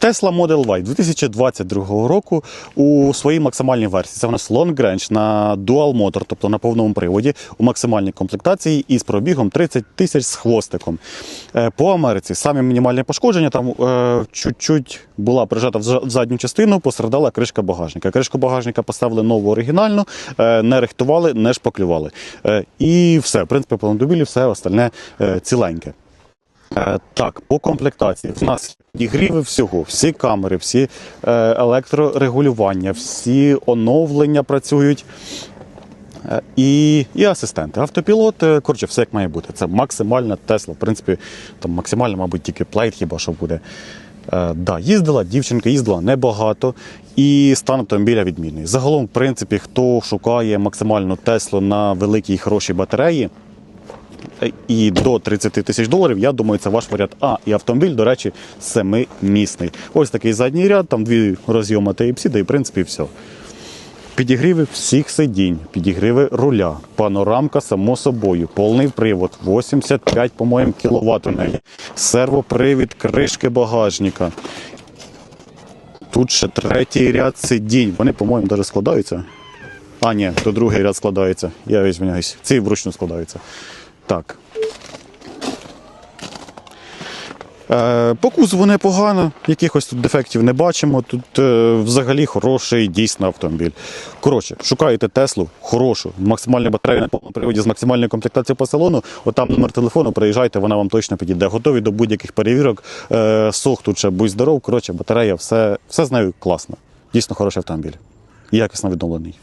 Tesla Model Y 2022 року у своїй максимальній версії. Це в нас Long Range на Dual Motor, тобто на повному приводі у максимальній комплектації із пробігом 30 тисяч з хвостиком. Е, По Америці самі мінімальні пошкодження там е, чуть-чуть була прижата в задню частину, пострадала кришка багажника. Кришку багажника поставили нову оригінальну, е, не рихтували, не шпаклювали. Е, І все, в принципі, по автомобілі все остальне е, ціленьке. Е, Так, по комплектації. В нас підігріви всього, всі камери, всі е, електрорегулювання, всі оновлення працюють. Е, І, і асистенти. Автопілот, коротше, все як має бути. Це максимальна Тесла. В принципі, там максимально, мабуть, тільки плейт хіба що буде. Е, да, їздила, дівчинка їздила небагато, і стан автомобіля відмінний. Загалом, в принципі, хто шукає максимальну Теслу на великій хорошій батареї, і до 30 тисяч доларів, я думаю, це ваш варіант. А, і автомобіль, до речі, семимісний. Ось такий задній ряд, там дві розйоми Type-C, да і в принципі все. Підігріви всіх сидінь, підігріви руля, панорамка, само собою, повний привод, 85, по-моєму, кВт у неї. Сервопривід, кришки багажника. Тут ще третій ряд сидінь. Вони, по-моєму, навіть складаються. А, ні, то другий ряд складається. Я візьмусь. Ці вручну складаються. Так. Е, по кузову непогано, якихось тут дефектів не бачимо. Тут е, взагалі хороший дійсно автомобіль. Коротше, шукаєте Теслу, хорошу, максимальну батарею на повному приводі з максимальною комплектацією по салону. Отам номер телефону, приїжджайте, вона вам точно підійде. Готові до будь-яких перевірок. Е, сох тут ще будь здоров. Коротше, батарея, все, все з нею класно. Дійсно хороший автомобіль. Якісно відновлений.